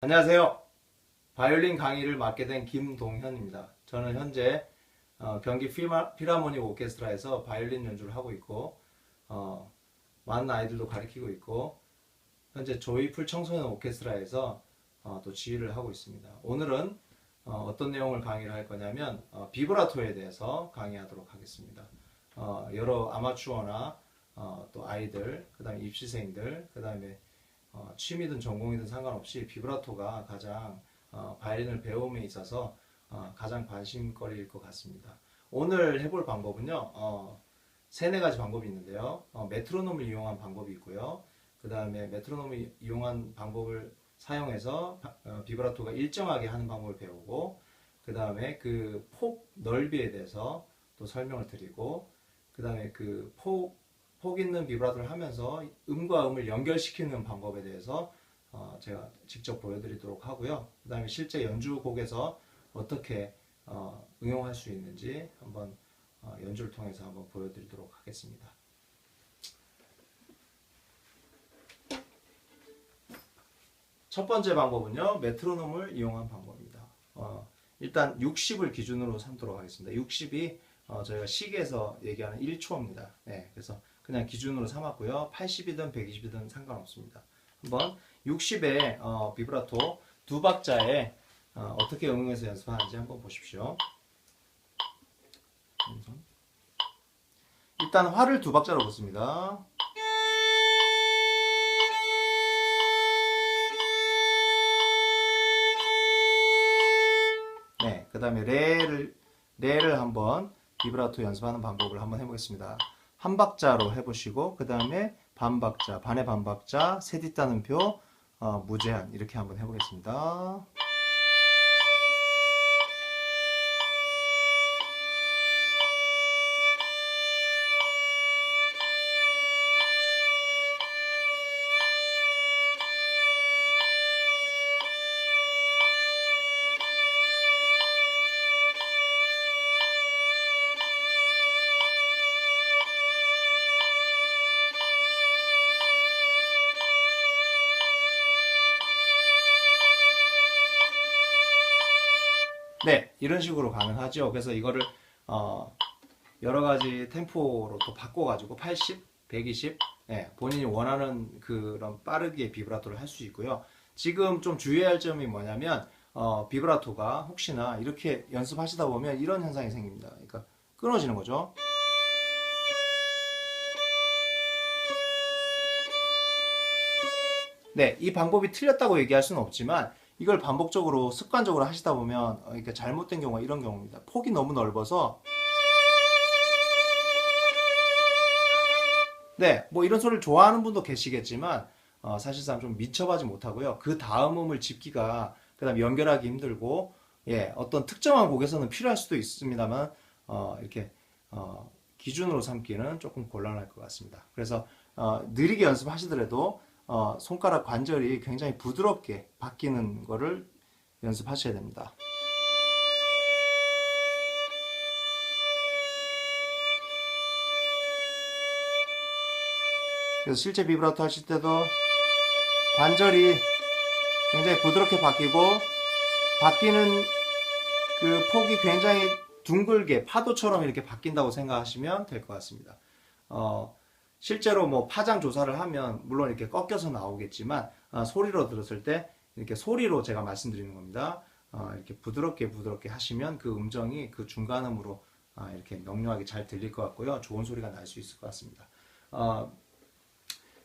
안녕하세요. 바이올린 강의를 맡게 된 김동현입니다. 저는 현재 어, 경기 피라모닉 오케스트라에서 바이올린 연주를 하고 있고 어, 많은 아이들도 가르치고 있고 현재 조이풀 청소년 오케스트라에서 어, 또 지휘를 하고 있습니다. 오늘은 어, 떤 내용을 강의를 할 거냐면 어, 비브라토에 대해서 강의하도록 하겠습니다. 어, 여러 아마추어나 어, 또 아이들, 그 다음에 입시생들, 그 다음에 어, 취미든 전공이든 상관없이 비브라토가 가장 어, 바이올린을 배움에 있어서 어, 가장 관심거리일 것 같습니다. 오늘 해볼 방법은요, 어, 세네 가지 방법이 있는데요. 어, 메트로놈을 이용한 방법이 있고요. 그 다음에 메트로놈을 이용한 방법을 사용해서 바- 어, 비브라토가 일정하게 하는 방법을 배우고, 그 다음에 그 폭 넓이에 대해서 또 설명을 드리고, 그 다음에 그 폭, 폭 있는 비브라토를 하면서 음과 음을 연결시키는 방법에 대해서 어, 제가 직접 보여드리도록 하고요. 그 다음에 실제 연주곡에서 어떻게 어, 응용할 수 있는지 한번 어, 연주를 통해서 한번 보여드리도록 하겠습니다. 첫 번째 방법은요, 메트로놈을 이용한 방법입니다. 어, 일단 60을 기준으로 삼도록 하겠습니다. 60이 어, 저희가 시계에서 얘기하는 1초입니다. 네, 그래서 그냥 기준으로 삼았고요. 80이든 120이든 상관없습니다. 한번 60의 어, 비브라토 두 박자에 어, 떻게 응용해서 연습하는지 한번 보십시오. 일단 화를 두 박자로 붙습니다. 네, 그 다음에 레를 레를 한번 비브라토 연습하는 방법을 한번 해보겠습니다. 한 박자로 해보시고 그 다음에 반 박자, 반의 반 박자, 세디 따는 표, 어, 무제한 이렇게 한번 해보겠습니다. 네, 이런 식으로 가능하죠. 그래서 이거를 어, 여러 가지 템포로 또 바꿔가지고 80, 120, 네, 본인이 원하는 그런 빠르게 비브라토를 할 수 있고요. 지금 좀 주의할 점이 뭐냐면 어, 비브라토가 혹시나 이렇게 연습하시다 보면 이런 현상이 생깁니다. 그러니까 끊어지는 거죠. 네, 이 방법이 틀렸다고 얘기할 수는 없지만 이걸 반복적으로 습관적으로 하시다 보면 어, 이렇게 잘못된 경우가 이런 경우입니다. 폭이 너무 넓어서 네, 뭐 이런 소리를 좋아하는 분도 계시겠지만 어, 사실상 좀 미쳐가지 못하고요. 그 다음 음을 짚기가 그다음 연결하기 힘들고 예, 어떤 특정한 곡에서는 필요할 수도 있습니다만 어, 이렇게 어, 기준으로 삼기는 조금 곤란할 것 같습니다. 그래서 어, 느리게 연습하시더라도 어, 손가락 관절이 굉장히 부드럽게 바뀌는 거를 연습하셔야 됩니다. 그래서 실제 비브라토 하실 때도 관절이 굉장히 부드럽게 바뀌고 바뀌는 그 폭이 굉장히 둥글게 파도처럼 이렇게 바뀐다고 생각하시면 될 것 같습니다. 어, 실제로 뭐 파장 조사를 하면 물론 이렇게 꺾여서 나오겠지만 어, 소리로 들었을 때 이렇게 소리로 제가 말씀드리는 겁니다. 어, 이렇게 부드럽게 부드럽게 하시면 그 음정이 그 중간음으로 어, 이렇게 명료하게 잘 들릴 것 같고요. 좋은 소리가 날 수 있을 것 같습니다. 어,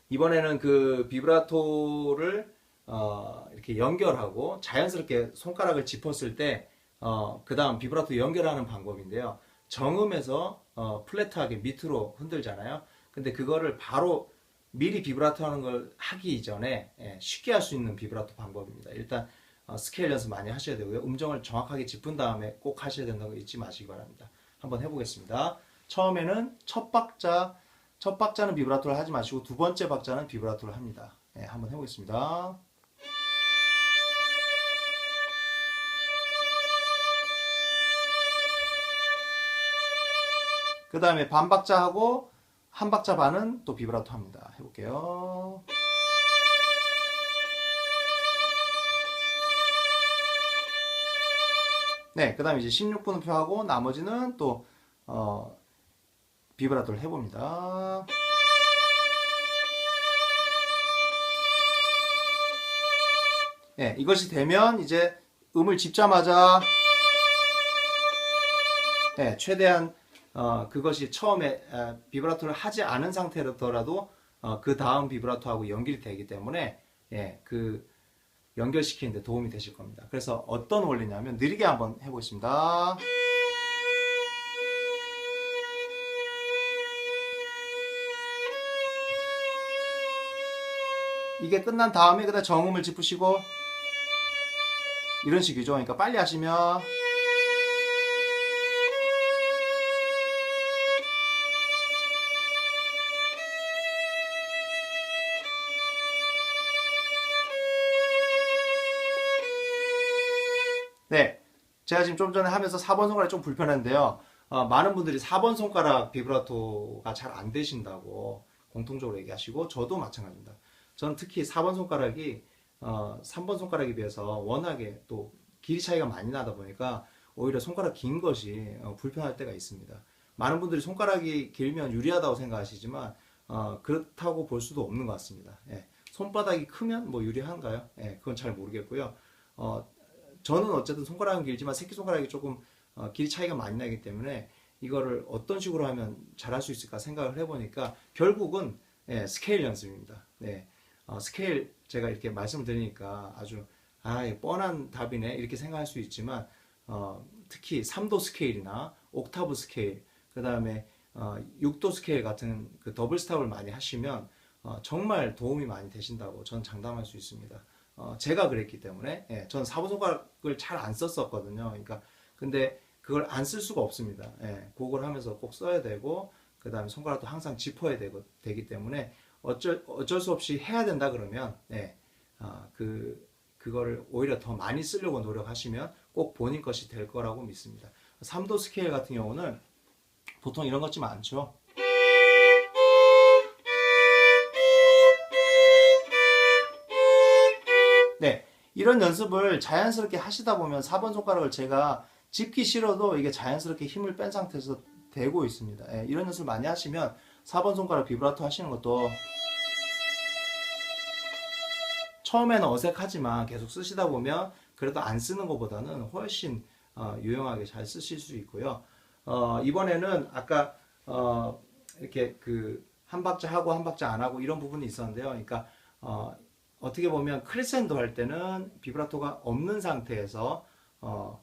이번에는 그 비브라토를 어, 이렇게 연결하고 자연스럽게 손가락을 짚었을 때 어, 그 다음 비브라토 연결하는 방법인데요. 정음에서 어, 플랫하게 밑으로 흔들잖아요. 근데 그거를 바로 미리 비브라토 하는 걸 하기 이전에 예, 쉽게 할 수 있는 비브라토 방법입니다. 일단 어, 스케일 연습 많이 하셔야 되고요. 음정을 정확하게 짚은 다음에 꼭 하셔야 된다는 거 잊지 마시기 바랍니다. 한번 해보겠습니다. 처음에는 첫 박자, 첫 박자는 비브라토를 하지 마시고 두 번째 박자는 비브라토를 합니다. 예, 한번 해보겠습니다. 그 다음에 반 박자 하고 한 박자 반은 또 비브라토 합니다. 해볼게요. 네, 그 다음에 이제 16분음표하고 나머지는 또, 어, 비브라토를 해봅니다. 네, 이것이 되면 이제 음을 짚자마자, 네, 최대한 어, 그것이 처음에 어, 비브라토를 하지 않은 상태로더라도 어, 그 다음 비브라토하고 연결이 되기 때문에 예, 그 연결시키는데 도움이 되실 겁니다. 그래서 어떤 원리냐면 느리게 한번 해보겠습니다. 이게 끝난 다음에 그다음 정음을 짚으시고 이런 식이죠. 그러니까 빨리 하시면 네. 제가 지금 좀 전에 하면서 4번 손가락이 좀 불편한데요. 어, 많은 분들이 4번 손가락 비브라토가 잘 안 되신다고 공통적으로 얘기하시고 저도 마찬가지입니다. 저는 특히 4번 손가락이 어, 3번 손가락에 비해서 워낙에 또 길이 차이가 많이 나다 보니까 오히려 손가락 긴 것이 어, 불편할 때가 있습니다. 많은 분들이 손가락이 길면 유리하다고 생각하시지만 어, 그렇다고 볼 수도 없는 것 같습니다. 예. 손바닥이 크면 뭐 유리한가요? 예, 그건 잘 모르겠고요. 어, 저는 어쨌든 손가락은 길지만 새끼손가락이 조금 어, 길이 차이가 많이 나기 때문에 이거를 어떤 식으로 하면 잘할 수 있을까 생각을 해보니까 결국은 예, 스케일 연습입니다. 네. 어, 스케일 제가 이렇게 말씀을 드리니까 아주 아, 이거 뻔한 답이네 이렇게 생각할 수 있지만 어, 특히 3도 스케일이나 옥타브 스케일 그 다음에 어, 6도 스케일 같은 그 더블 스탑을 많이 하시면 어, 정말 도움이 많이 되신다고 저는 장담할 수 있습니다. 어, 제가 그랬기 때문에 예, 저는 사부 손가락을 잘 안 썼었거든요. 그러니까 근데 그걸 안 쓸 수가 없습니다. 예, 그걸 하면서 꼭 써야 되고 그 다음에 손가락도 항상 짚어야 되고, 되기 때문에 어쩔 어쩔 수 없이 해야 된다 그러면 예, 아, 그 그거를 오히려 더 많이 쓰려고 노력하시면 꼭 본인 것이 될 거라고 믿습니다. 3도 스케일 같은 경우는 보통 이런 것좀 많죠. 이런 연습을 자연스럽게 하시다 보면 4번 손가락을 제가 짚기 싫어도 이게 자연스럽게 힘을 뺀 상태에서 되고 있습니다. 예, 이런 연습을 많이 하시면 4번 손가락 비브라토 하시는 것도 처음에는 어색하지만 계속 쓰시다 보면 그래도 안 쓰는 것보다는 훨씬 어, 유용하게 잘 쓰실 수 있고요. 어, 이번에는 아까 어, 이렇게 그 한 박자 하고 한 박자 안 하고 이런 부분이 있었는데요. 그러니까 어, 어떻게 보면 크레센도 할 때는 비브라토가 없는 상태에서 어,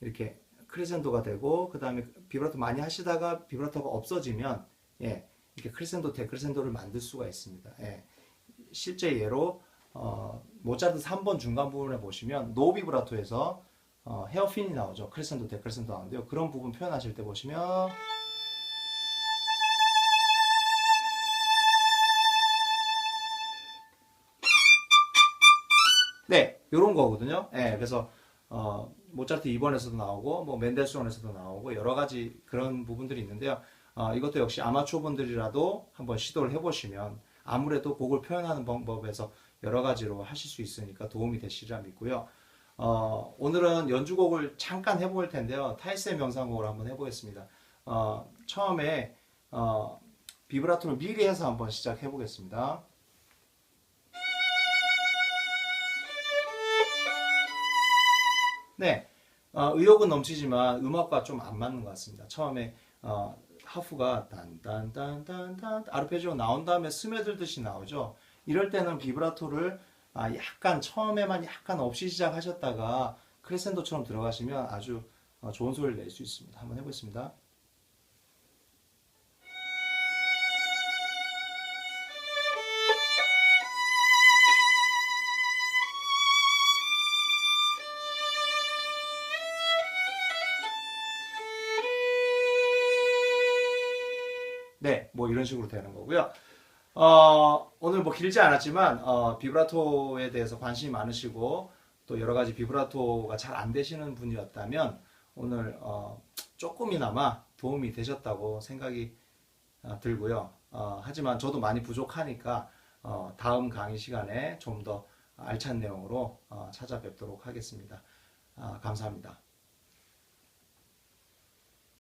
이렇게 크레센도가 되고 그 다음에 비브라토 많이 하시다가 비브라토가 없어지면 예, 이렇게 크레센도 데크레센도를 만들 수가 있습니다. 예, 실제 예로 어, 모차르트 3번 중간 부분에 보시면 노 비브라토에서 어, 헤어핀이 나오죠. 크레센도 데크레센도 나오는데요. 그런 부분 표현하실 때 보시면 네, 요런 거거든요. 예, 그래서 어, 모차르트 2번에서도 나오고 뭐 멘델스존에서도 나오고 여러 가지 그런 부분들이 있는데요. 어, 이것도 역시 아마추어 분들이라도 한번 시도를 해보시면 아무래도 곡을 표현하는 방법에서 여러 가지로 하실 수 있으니까 도움이 되시리라 믿고요. 어, 오늘은 연주곡을 잠깐 해볼 텐데요. 타이스의 명상곡을 한번 해보겠습니다. 어, 처음에 어, 비브라토를 미리 해서 한번 시작해 보겠습니다. 네, 어, 의욕은 넘치지만 음악과 좀 안 맞는 것 같습니다. 처음에 어, 하프가 딴딴딴딴딴 아르페지오 나온 다음에 스며들듯이 나오죠. 이럴 때는 비브라토를 아, 약간 처음에만 약간 없이 시작하셨다가 크레센도처럼 들어가시면 아주 어, 좋은 소리를 낼 수 있습니다. 한번 해보겠습니다. 네, 뭐 이런 식으로 되는 거고요. 어, 오늘 뭐 길지 않았지만 어, 비브라토에 대해서 관심이 많으시고 또 여러 가지 비브라토가 잘 안 되시는 분이었다면 오늘 어, 조금이나마 도움이 되셨다고 생각이 어, 들고요. 어, 하지만 저도 많이 부족하니까 어, 다음 강의 시간에 좀 더 알찬 내용으로 어, 찾아뵙도록 하겠습니다. 아, 감사합니다.